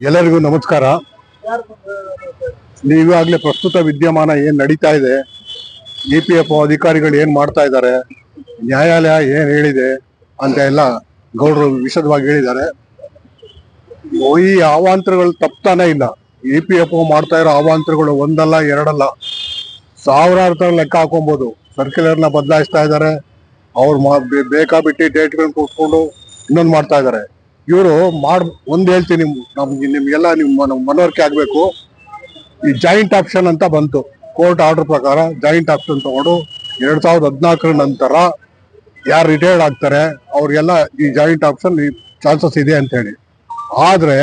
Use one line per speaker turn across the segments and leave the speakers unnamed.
ಎಲ್ಲರಿಗೂ ನಮಸ್ಕಾರ. ಈಗಾಗಲೇ ಪ್ರಸ್ತುತ ವಿದ್ಯಮಾನ ಏನ್ ನಡೀತಾ ಇದೆ? ಇ ಪಿ ಎಫ್ ಅಧಿಕಾರಿಗಳು ಏನ್ ಮಾಡ್ತಾ ಇದ್ದಾರೆ? ನ್ಯಾಯಾಲಯ ಏನ್ ಹೇಳಿದೆ ಅಂತ ಎಲ್ಲ ಗೌಡರು ವಿಶದವಾಗಿ ಹೇಳಿದ್ದಾರೆ. ಈ ಅವಾಂತರಗಳು ತಪ್ತಾನೆ ಇಲ್ಲ. ಇ ಪಿ ಎಫ್ ಮಾಡ್ತಾ ಇರೋ ಅವಾಂತರಗಳು ಒಂದಲ್ಲ, ಎರಡಲ್ಲ. ಸಾವಿರಾರು ತರ ಲೆಕ್ಕ ಹಾಕೊಬಹುದು ಸರ್ಕ್ಯುಲರ್ನ ಬದಲಾಯಿಸ್ತಾ ಇದ್ದಾರೆ. ಅವ್ರು ಬೇಕಾಬಿಟ್ಟಿ ಡೇಟ್ಗಳನ್ನ ಕೊಟ್ಕೊಂಡು ಇನ್ನೊಂದು ಮಾಡ್ತಾ ಇದ್ದಾರೆ. ಇವರು ಮಾಡ್, ಒಂದು ಹೇಳ್ತೀನಿ ನಮ್ಗೆ. ನಿಮ್ಗೆಲ್ಲ ನಿಮ್ಮ ಮನವರಿಕೆ ಆಗಬೇಕು. ಈ ಜಾಯಿಂಟ್ ಆಪ್ಷನ್ ಅಂತ ಬಂತು. ಕೋರ್ಟ್ ಆರ್ಡರ್ ಪ್ರಕಾರ ಜಾಯಿಂಟ್ ಆಪ್ಷನ್ ತಗೊಂಡು ಎರಡ್ ಸಾವಿರದ ಹದಿನಾಲ್ಕರ ನಂತರ ಯಾರು ರಿಟೈರ್ಡ್ ಆಗ್ತಾರೆ, ಅವ್ರಿಗೆಲ್ಲ ಈ ಜಾಯಿಂಟ್ ಆಪ್ಷನ್ ಚಾನ್ಸಸ್ ಇದೆ ಅಂತ ಹೇಳಿ ಆದ್ರೆ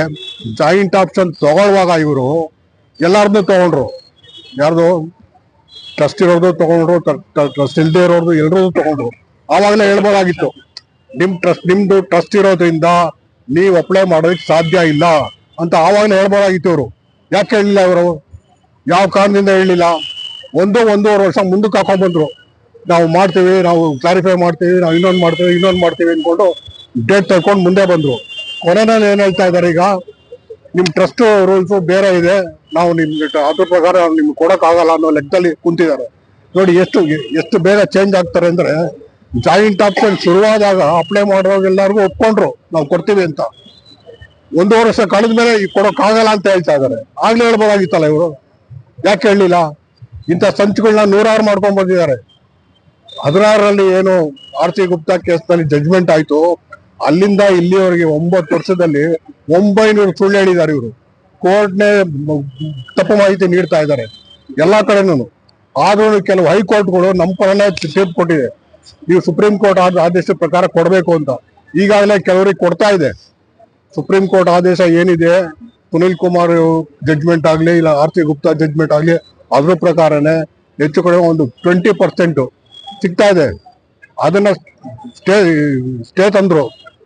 ಜಾಯಿಂಟ್ ಆಪ್ಷನ್ ತಗೊಳ್ಳುವಾಗ ಇವರು ಎಲ್ಲಾರ್ದು ತಗೊಂಡ್ರು. ಯಾರ್ದು ಟ್ರಸ್ಟ್ ಇರೋದು ತಗೊಂಡ್ರು ಟ್ರಸ್ಟ್ ಇಲ್ಲದೆ ಇರೋದು ಎಲ್ಲರೂ ತಗೊಂಡ್ರು. ಆವಾಗಲೇ ಹೇಳ್ಬೋದಾಗಿತ್ತು. ನಿಮ್ ಟ್ರಸ್ಟ್ ನಿಮ್ದು ಟ್ರಸ್ಟ್ ಇರೋದ್ರಿಂದ ನೀವು ಅಪ್ಲೈ ಮಾಡೋದಕ್ಕೆ ಸಾಧ್ಯ ಇಲ್ಲ ಅಂತ ಆವಾಗ ಹೇಳ್ಬೋದಾಗಿತ್ತು ಅವರು ಯಾಕೆ ಹೇಳಿಲ್ಲ ಇವರು? ಯಾವ ಕಾರಣದಿಂದ ಹೇಳಿಲ್ಲ ಒಂದು ಒಂದೂವರೆ ವರ್ಷ ಮುಂದಕ್ಕೆ ಹಾಕೊಂಡ್ ಬಂದ್ರು. ನಾವು ಮಾಡ್ತೀವಿ, ನಾವು ಕ್ಲಾರಿಫೈ ಮಾಡ್ತೀವಿ, ನಾವು ಇನ್ನೊಂದು ಮಾಡ್ತೀವಿ ಇನ್ನೊಂದು ಮಾಡ್ತೀವಿ ಅಂದ್ಕೊಂಡು ಡೇಟ್ ತಗೊಂಡು ಮುಂದೆ ಬಂದ್ರು. ಕೊನೆನಲ್ಲಿ ಏನು ಹೇಳ್ತಾ ಇದ್ದಾರೆ ಈಗ? ನಿಮ್ಮ ಟ್ರಸ್ಟ್ ರೂಲ್ಸು ಬೇರೆ ಇದೆ. ನಾವು ನಿಮ್ಗೆ ಅದ್ರ ಪ್ರಕಾರ ನಿಮ್ಗೆ ಕೊಡಕ್ ಆಗಲ್ಲ ಅನ್ನೋ ಲೆಕ್ಕದಲ್ಲಿ ಕುಂತಿದ್ದಾರೆ. ನೋಡಿ ಎಷ್ಟು ಎಷ್ಟು ಬೇಗ ಚೇಂಜ್ ಆಗ್ತಾರೆ ಅಂದ್ರೆ ಜಾಯಿಂಟ್ ಆಪ್ಷನ್ ಶುರುವಾದಾಗ ಅಪ್ಲೈ ಮಾಡೋರೆಲ್ಲರಿಗೂ ಒಪ್ಕೊಂಡ್ರು, ನಾವು ಕೊಡ್ತೀವಿ ಅಂತ. ಒಂದು ವರ್ಷ ಕಳೆದ ಮೇಲೆ ಈಗ ಕೊಡೋಕ್ಕಾಗಲ್ಲ ಅಂತ ಹೇಳ್ತಾ ಇದಾರೆ. ಆಗ್ಲೇ ಹೇಳ್ಬೋದಾಗಿತ್ತಲ್ಲ ಇವರು? ಯಾಕೆ ಹೇಳಲಿಲ್ಲ? ಇಂಥ ಸಂಚುಗಳನ್ನ ನೂರಾರು ಮಾಡ್ಕೊಂಡ್ ಬಂದಿದ್ದಾರೆ. ಹದಿನಾರರಲ್ಲಿ ಏನು ಆರ್ ಸಿ ಗುಪ್ತಾ ಕೇಸ್ನಲ್ಲಿ ಜಡ್ಜ್ಮೆಂಟ್ ಆಯ್ತು. ಅಲ್ಲಿಂದ ಇಲ್ಲಿವರೆಗೆ ಒಂಬತ್ತು ವರ್ಷದಲ್ಲಿ ಒಂಬೈನೂರು ಸುಳ್ಳು ಹೇಳಿದ್ದಾರೆ ಇವರು. ಕೋರ್ಟ್ನೇ ತಪ್ಪು ಮಾಹಿತಿ ನೀಡ್ತಾ ಇದ್ದಾರೆ. ಎಲ್ಲಾ ಕಡೆನೂ ಆದ್ರೂ ಕೆಲವು ಹೈಕೋರ್ಟ್ಗಳು ನಮ್ಮ ಪರನೇ ತೀರ್ಪು ಕೊಟ್ಟಿದೆ. ನೀವು ಸುಪ್ರೀಂ ಕೋರ್ಟ್ ಆದ ಆದೇಶದ ಪ್ರಕಾರ ಕೊಡಬೇಕು ಅಂತ. ಈಗಾಗಲೇ ಕೆಲವರಿಗೆ ಕೊಡ್ತಾ ಇದೆ. ಸುಪ್ರೀಂ ಕೋರ್ಟ್ ಆದೇಶ ಏನಿದೆ? ಸುನಿಲ್ ಕುಮಾರ್ ಜಡ್ಜ್ಮೆಂಟ್ ಆಗಲಿ, ಇಲ್ಲ ಆರ್ ಸಿ ಗುಪ್ತಾ ಜಡ್ಜ್ಮೆಂಟ್ ಆಗಲಿ, ಅದ್ರ ಪ್ರಕಾರನೇ ಹೆಚ್ಚು ಕಡಿಮೆ ಒಂದು ಟ್ವೆಂಟಿ ಪರ್ಸೆಂಟ್ ಸಿಗ್ತಾ ಇದೆ. ಅದನ್ನ ಸ್ಟೇ ಸ್ಟೇ ತಂದ್ರು.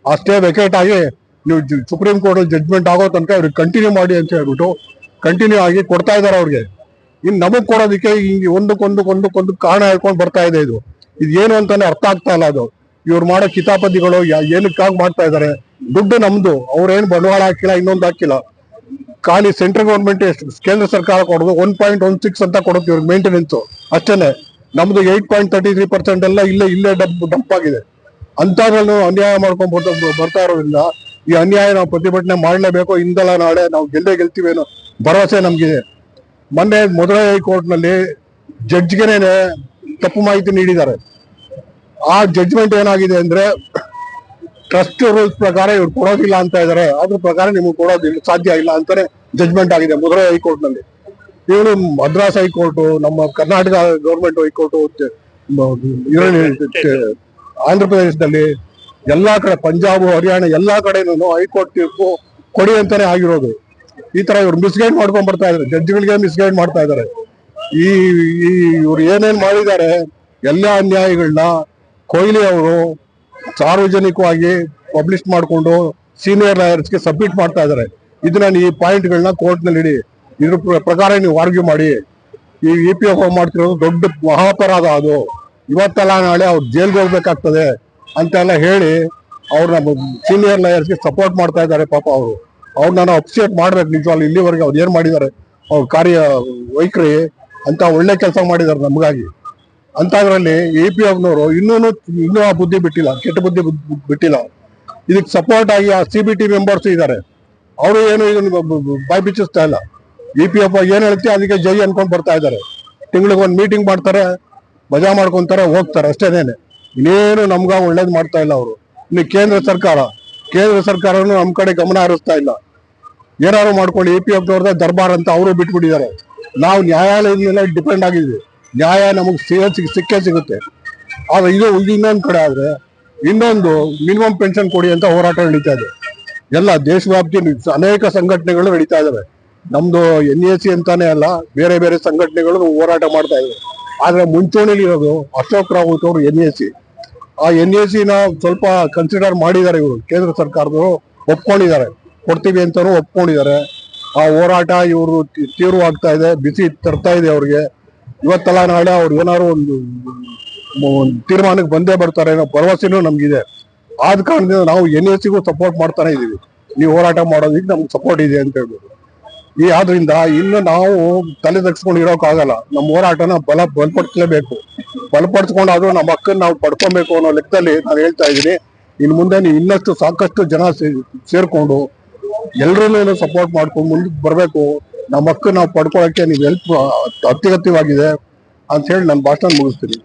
ಆ ಸ್ಟೇ ವೆಕೇಟ್ ಆಗಿ ನೀವು ಸುಪ್ರೀಂ ಕೋರ್ಟ್ ಜಡ್ಜ್ಮೆಂಟ್ ಆಗೋ ತನಕ ಅವ್ರಿಗೆ ಕಂಟಿನ್ಯೂ ಮಾಡಿ ಅಂತ ಹೇಳ್ಬಿಟ್ಟು ಕಂಟಿನ್ಯೂ ಆಗಿ ಕೊಡ್ತಾ ಇದಾರೆ ಅವ್ರಿಗೆ. ಇನ್ನು ನಮಗ್ ಕೊಡೋದಕ್ಕೆ ಹಿಂಗೆ ಒಂದಕ್ಕೊಂದು ಒಂದಕ್ಕೊಂದು ಕಾರಣ ಹೇಳ್ಕೊಂಡು ಬರ್ತಾ ಇದೆ ಇದು. ಇದು ಏನು ಅಂತಾನೆ ಅರ್ಥ ಆಗ್ತಾ ಇಲ್ಲ ಅದು. ಇವ್ರು ಮಾಡೋ ಕಿತಾಪತಿಗಳು ಏನಕ್ಕಾಗಿ ಮಾಡ್ತಾ ಇದಾರೆ? ದುಡ್ಡು ನಮ್ದು. ಅವ್ರೇನು ಬಂಡವಾಳ ಹಾಕಿಲ್ಲ, ಇನ್ನೊಂದು ಹಾಕಿಲ್ಲ. ಖಾಲಿ ಸೆಂಟ್ರಲ್ ಗೌರ್ಮೆಂಟ್ ಕೇಂದ್ರ ಸರ್ಕಾರ ಕೊಡೋದು ಒನ್ ಪಾಯಿಂಟ್ ಒನ್ ಸಿಕ್ಸ್ ಅಂತ ಕೊಡುತ್ತೆ ಇವ್ರಿಗೆ ಮೇಂಟೆನೆನ್ಸ್ ಅಷ್ಟೇನೆ. ನಮ್ದು eight point thirty three percent ಎಲ್ಲ ಇಲ್ಲೇ ಇಲ್ಲೇ ಡಂಪ್ ಡಂಪ್ ಆಗಿದೆ. ಅಂತದ್ರಲ್ಲೂ ಅನ್ಯಾಯ ಮಾಡ್ಕೊಂಡು ಬರ್ತಾ ಇರೋದ್ರಿಂದ ಈ ಅನ್ಯಾಯ ನಾವು ಪ್ರತಿಭಟನೆ ಮಾಡಲೇಬೇಕು. ಇಂದಲ್ಲ ನಾಳೆ ನಾವು ಗೆಲ್ಲೇ ಗೆಲ್ತೀವೇನೋ ಭರವಸೆ ನಮಗಿದೆ. ಮೊನ್ನೆ ಮದುರೈ ಹೈಕೋರ್ಟ್ನಲ್ಲಿ ನಲ್ಲಿ ಜಡ್ಜ್ಗೆನೆ ತಪ್ಪು ಮಾಹಿತಿ ನೀಡಿದ್ದಾರೆ. ಆ ಜಡ್ಜ್ಮೆಂಟ್ ಏನಾಗಿದೆ ಅಂದ್ರೆ ಟ್ರಸ್ಟ್ ರೂಲ್ಸ್ ಪ್ರಕಾರ ಇವ್ರು ಕೊಡೋದಿಲ್ಲ ಅಂತ ಇದಾರೆ. ಅದ್ರ ಪ್ರಕಾರ ನಿಮ್ಗೆ ಕೊಡೋದಿಲ್ಲ ಸಾಧ್ಯ ಇಲ್ಲ ಅಂತಾನೆ ಜಡ್ಜ್ಮೆಂಟ್ ಆಗಿದೆ ಮಧುರೈ ಹೈಕೋರ್ಟ್ನಲ್ಲಿ ಇವಳು ಮದ್ರಾಸ್ ಹೈಕೋರ್ಟ್ ನಮ್ಮ ಕರ್ನಾಟಕ ಗೌರ್ಮೆಂಟ್ ಹೈಕೋರ್ಟ್ ಆಂಧ್ರ ಪ್ರದೇಶದಲ್ಲಿ ಎಲ್ಲಾ ಕಡೆ ಪಂಜಾಬ್ ಹರಿಯಾಣ ಎಲ್ಲಾ ಕಡೆನೂ ಹೈಕೋರ್ಟ್ ತೀರ್ಪು ಕೊಡಿ ಅಂತಾನೆ ಆಗಿರೋದು. ಈ ತರ ಇವ್ರು ಮಿಸ್ಗೈಡ್ ಮಾಡ್ಕೊಂಡ್ ಬರ್ತಾ ಇದಾರೆ. ಜಡ್ಜ್ಗಳಿಗೆ ಮಿಸ್ಗೈಡ್ ಮಾಡ್ತಾ ಇದಾರೆ. ಈ ಇವ್ರು ಏನೇನ್ ಮಾಡಿದ್ದಾರೆ, ಎಲ್ಲ ಅನ್ಯಾಯಗಳನ್ನ ಕೊಹ್ಲಿ ಅವರು ಸಾರ್ವಜನಿಕವಾಗಿ ಪಬ್ಲಿಷ್ ಮಾಡಿಕೊಂಡು ಸೀನಿಯರ್ ಲಾಯರ್ಸ್ಗೆ ಸಬ್ಮಿಟ್ ಮಾಡ್ತಾ ಇದ್ದಾರೆ. ಇದನ್ನ ಈ ಪಾಯಿಂಟ್ಗಳನ್ನ ಕೋರ್ಟ್ನಲ್ಲಿ ಇಡಿ. ಇದ್ರ ಪ್ರ- ಪ್ರಕಾರ ನೀವು ಆರ್ಗ್ಯೂ ಮಾಡಿ. ಈ ಇ ಪಿ ಎಫ್ ಮಾಡ್ತಿರೋದು ದೊಡ್ಡ ಮಹಾಪರಾಧ ಅದು. ಇವತ್ತಲ್ಲ ನಾಳೆ ಅವ್ರು ಜೈಲ್ಗೆ ಹೋಗ್ಬೇಕಾಗ್ತದೆ ಅಂತೆಲ್ಲ ಹೇಳಿ ಅವ್ರನ್ನ ಸೀನಿಯರ್ ಲಾಯರ್ಸ್ಗೆ ಸಪೋರ್ಟ್ ಮಾಡ್ತಾ ಇದ್ದಾರೆ ಪಾಪ ಅವರು. ಅವ್ರನ್ನ ಅಪ್ಸೆಟ್ ಮಾಡ್ಬೇಕು ನಿಜವಾಗ್ಲೂ ಇಲ್ಲಿವರೆಗೆ ಅವ್ರು ಏನ್ ಮಾಡಿದ್ದಾರೆ. ಅವ್ರ ಕಾರ್ಯ, ವೈಖರಿ ಅಂತ ಒಳ್ಳೆ ಕೆಲಸ ಮಾಡಿದ್ದಾರೆ ನಮಗಾಗಿ. ಅಂತದ್ರಲ್ಲಿ ಎ ಪಿ ಎಫ್ನವರು ಇನ್ನೂ ಇನ್ನೂ ಆ ಬುದ್ಧಿ ಬಿಟ್ಟಿಲ್ಲ, ಕೆಟ್ಟ ಬುದ್ಧಿ ಬುದ್- ಬಿಟ್ಟಿಲ್ಲ. ಇದಕ್ಕೆ ಸಪೋರ್ಟ್ ಆಗಿ ಆ ಸಿ ಬಿ ಟಿ ಮೆಂಬರ್ಸ್ ಇದ್ದಾರೆ ಅವರು ಏನು ಇದನ್ನು ಬಾಯ್ ಬಿಚ್ಚಿಸ್ತಾ ಇಲ್ಲ. ಎ ಪಿ ಎಫ್ ಏನು ಹೇಳ್ತಿ ಅದಕ್ಕೆ ಜೈ ಅನ್ಕೊಂಡ್ ಬರ್ತಾ ಇದ್ದಾರೆ ತಿಂಗಳಿಗೆ ಒಂದು ಮೀಟಿಂಗ್ ಮಾಡ್ತಾರೆ, ಮಜಾ ಮಾಡ್ಕೊಂತಾರೆ, ಹೋಗ್ತಾರೆ ಅಷ್ಟೇನೇನೆ. ಇನ್ನೇನು ನಮ್ಗ ಒಳ್ಳೇದು ಮಾಡ್ತಾ ಇಲ್ಲ ಅವರು. ಇನ್ನು ಕೇಂದ್ರ ಸರ್ಕಾರ, ಕೇಂದ್ರ ಸರ್ಕಾರನು ನಮ್ಮ ಕಡೆ ಗಮನ ಹರಿಸ್ತಾ ಇಲ್ಲ. ಏನಾದ್ರು ಮಾಡ್ಕೊಳ್ಳಿ ಎ ಪಿ ಎಫ್ ದರ್ಬಾರ್ ದರ್ಬಾರ್ ಅಂತ ಅವರು ಬಿಟ್ಬಿಟ್ಟಿದ್ದಾರೆ. ನಾವು ನ್ಯಾಯಾಲಯದ ಮೇಲೆ ಡಿಪೆಂಡ್ ಆಗಿದ್ವಿ. ನ್ಯಾಯ ನಮಗೆ ಸಿಕ್ಕೇ ಸಿಗುತ್ತೆ. ಆದ್ರೆ ಇದು ಇನ್ನೊಂದ್ ಕಡೆ ಆದ್ರೆ ಇನ್ನೊಂದು ಮಿನಿಮಮ್ ಪೆನ್ಷನ್ ಕೊಡಿ ಅಂತ ಹೋರಾಟ ನಡೀತಾ ಇದೆ. ಎಲ್ಲ ದೇಶವ್ಯಾಪ್ತಿ ಅನೇಕ ಸಂಘಟನೆಗಳು ನಡೀತಾ ಇದಾವೆ. ನಮ್ದು ಎನ್ ಎ ಸಿ ಅಂತಾನೆ ಅಲ್ಲ, ಬೇರೆ ಬೇರೆ ಸಂಘಟನೆಗಳು ಹೋರಾಟ ಮಾಡ್ತಾ ಇದಾವೆ ಆದ್ರೆ ಮುಂಚೂಣಿಲಿ ಇರೋದು ಅಶೋಕ್ ರಾವತ್ ಅವರು ಎನ್ ಎ ಸಿ. ಆ ಎನ್ ಎ ಸಿನ ಸ್ವಲ್ಪ ಕನ್ಸಿಡರ್ ಮಾಡಿದ್ದಾರೆ ಇವರು. ಕೇಂದ್ರ ಸರ್ಕಾರದವರು ಒಪ್ಕೊಂಡಿದ್ದಾರೆ. ಕೊಡ್ತೀವಿ ಅಂತಾನು ಒಪ್ಕೊಂಡಿದ್ದಾರೆ. ಆ ಹೋರಾಟ ಇವರು ತೀವ್ರವಾಗ್ತಾ ಇದೆ, ಬಿಸಿ ತರ್ತಾ ಇದೆ ಅವ್ರಿಗೆ. ಇವತ್ತಲ್ಲ ನಾಳೆ ಅವ್ರು ಏನಾದ್ರು ಒಂದು ತೀರ್ಮಾನಕ್ಕೆ ಬಂದೇ ಬರ್ತಾರೆ ಅನ್ನೋ ಭರವಸೆನೂ ನಮ್ಗಿದೆ. ಆದ ಕಾರಣದಿಂದ ನಾವು ಎನ್ ಎಸ್ ಸಿಗೂ ಸಪೋರ್ಟ್ ಮಾಡ್ತಾನೆ ಇದೀವಿ. ನೀವು ಹೋರಾಟ ಮಾಡೋದಕ್ಕೆ ನಮ್ಗೆ ಸಪೋರ್ಟ್ ಇದೆ ಅಂತ ಹೇಳ್ಬೋದು. ಈ ಆದ್ರಿಂದ ಇನ್ನು ನಾವು ತಲೆ ತಗ್ಸ್ಕೊಂಡು ಇರೋಕ್ಕಾಗಲ್ಲ. ನಮ್ಮ ಹೋರಾಟನ ಬಲ, ಬಲಪಡಿಸಲೇಬೇಕು. ಬಲಪಡಿಸ್ಕೊಂಡಾದ್ರೂ ನಮ್ಮ ಅಕ್ಕನ ನಾವು ಪಡ್ಕೊಬೇಕು ಅನ್ನೋ ಲೆಕ್ಕದಲ್ಲಿ ನಾನು ಹೇಳ್ತಾ ಇದ್ದೀನಿ. ಇನ್ನು ಮುಂದೆ ನೀವು ಇನ್ನಷ್ಟು ಸಾಕಷ್ಟು ಜನ ಸೇರ್ಕೊಂಡು ಎಲ್ಲರನ್ನೂ ಸಪೋರ್ಟ್ ಮಾಡ್ಕೊಂಡು ಮುಂದಕ್ಕೆ ಬರಬೇಕು. ನಮ್ಮ ಹಕ್ಕ ನಾವು ಪಡ್ಕೊಳಕ್ಕೆ ನೀವು ಹೆಲ್ಪ್ ಅತ್ಯಗತ್ಯವಾಗಿದೆ ಅಂತ ಹೇಳಿ ನನ್ನ ಭಾಷಣ ಮುಗಿಸ್ತೀನಿ.